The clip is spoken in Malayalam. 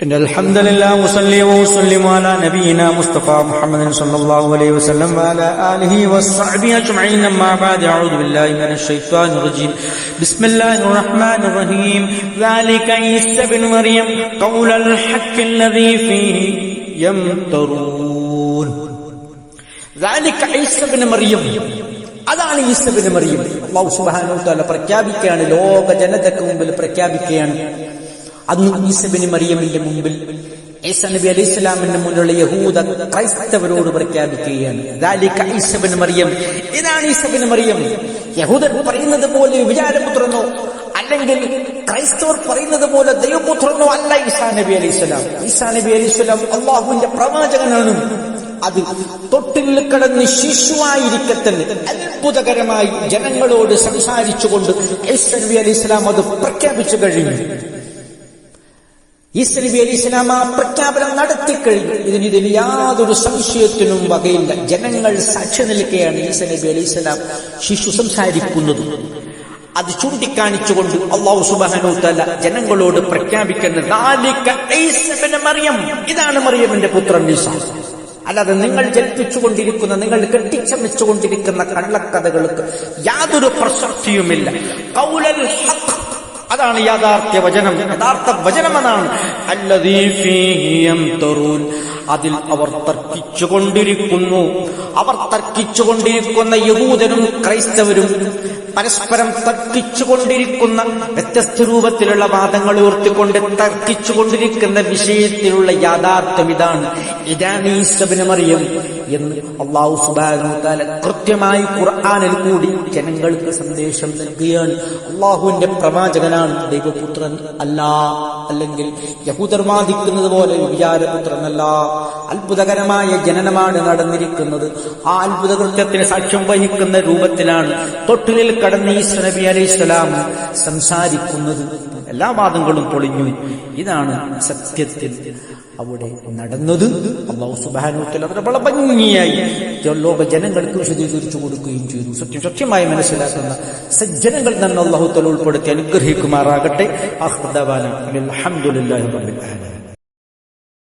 إن الحمد لله وصلي وسلم على نبينا مصطفى محمد صلى الله عليه وسلم وعلى آله وصحبه أجمعين أما بعد أعوذ بالله من الشيطان الرجيم بسم الله الرحمن الرحيم ذلك عيسى بن مريم قول الحق الذي فيه يمترون ذلك عيسى بن مريم അതാണ് ഈസബിന് മറിയം അള്ളാഹു സുബ്ഹാനഹു വതആല പ്രഖ്യാപിക്കുകയാണ് ലോക ജനതയ്ക്ക് മുമ്പിൽ പ്രഖ്യാപിക്കുകയാണ് അന്ന് ഈസബിന് മറിയമിന്റെ മുമ്പിൽ ഈസ നബി അലൈഹി സ്വലാമിന്റെ മുന്നിലുള്ള യഹൂദ ക്രൈസ്തവരോട് പ്രഖ്യാപിക്കുകയാണ്. ഈസബിന് മറിയം. ഇതാണ് ഈസബിന് മറിയം. യഹൂദൻ പറയുന്നത് പോലെ വിചാരപുത്രനോ അല്ലെങ്കിൽ ക്രൈസ്തവർ പറയുന്നത് പോലെ ദൈവപുത്രനോ അല്ല ഈസാ നബി അലൈഹി സ്വലാം. ഈസാ നബി അലൈഹി സ്വലാം അള്ളാഹുവിന്റെ പ്രവാചകനാണ്. അത് തൊട്ടിൽ കടന്ന് ശിശുവായിരിക്കത്തന്നെ അത്ഭുതകരമായി ജനങ്ങളോട് സംസാരിച്ചുകൊണ്ട് ഈസ നബി അലൈഹി സ്വലാം അത് പ്രഖ്യാപിച്ചു കഴിഞ്ഞു. ഈസ നബി അലി ഇസ്ലാം ആ പ്രഖ്യാപനം നടത്തിക്കഴിഞ്ഞു ഇതിന് ഇതിന് യാതൊരു സംശയത്തിനും വകയില്ല. ജനങ്ങൾ സാക്ഷി നിൽക്കുകയാണ് ഈസ നബി അലി ഇസ്ലാം ശിശു സംസാരിക്കുന്നത്. അത് ചൂണ്ടിക്കാണിച്ചുകൊണ്ട് അള്ളാഹു സുബാനുത്തല്ല ജനങ്ങളോട് പ്രഖ്യാപിക്കുന്നത് "ദാലിക ഈസ മറിയം. ഇതാണ് മറിയമിന്റെ പുത്രൻ ഈസ. അല്ലാതെ നിങ്ങൾ ജനിപ്പിച്ചുകൊണ്ടിരിക്കുന്ന നിങ്ങൾ കെട്ടിച്ചമച്ചുകൊണ്ടിരിക്കുന്ന കള്ളക്കഥകൾക്ക് യാതൊരു പ്രസക്തിയുമില്ല. കൗലൽ ഹഖ് അതാണ് യാഥാർത്ഥ്യ വചനം. യഥാർത്ഥ വചനം യംതറൂൻ. അതിൽ അവർ തർക്കിച്ചുകൊണ്ടിരിക്കുന്നു. അവർ തർക്കിച്ചുകൊണ്ടിരിക്കുന്ന യഹൂദനും ക്രൈസ്തവരും പരസ്പരം തർക്കിച്ചുകൊണ്ടിരിക്കുന്ന വ്യത്യസ്ത രൂപത്തിലുള്ള വാദങ്ങൾ ഉയർത്തിക്കൊണ്ട് തർക്കിച്ചുകൊണ്ടിരിക്കുന്ന വിഷയത്തിലുള്ള യാഥാർത്ഥ്യം ഇതാണ്. ഇതാണ് ഈസബിന് മറിയം എന്ന് അള്ളാഹു സുബാനുത്താല കൃത്യമായി ഖുർആാനിൽ കൂടി ജനങ്ങൾക്ക് സന്ദേശം നൽകുകയാണ്. അള്ളാഹുവിന്റെ പ്രവാചകനാണ് ദൈവപുത്രൻ അല്ല അല്ലെങ്കിൽ യഹൂദർ വാദിക്കുന്നത് പോലെ വിചാരപുത്രനല്ല. അത്ഭുതകരമായ ജനനമാണ് നടന്നിരിക്കുന്നത്. ആ അത്ഭുത കൃത്യത്തിന് സാക്ഷ്യം വഹിക്കുന്ന രൂപത്തിലാണ് തൊട്ടിലിൽ കടന്ന് ഈ നബി അലൈഹി സ്വലാം സംസാരിക്കുന്നത് എല്ലാ വാദങ്ങളും പൊളിഞ്ഞു. ഇതാണ് സത്യത്തിൽ അവിടെ നടന്നത്. അള്ളാഹു സുബാനുത്തിൽ അതിനെ വളരെ ഭംഗിയായി ലോക ജനങ്ങൾക്ക് വിശദീകരിച്ചു കൊടുക്കുകയും ചെയ്തു. സത്യം സത്യമായി മനസ്സിലാക്കുന്ന സജ്ജനങ്ങൾ തന്നെ അള്ളാഹുത്തൽ ഉൾപ്പെടുത്തി അനുഗ്രഹിക്കുമാറാകട്ടെ. റബ്ബിൽ ആലമീൻ.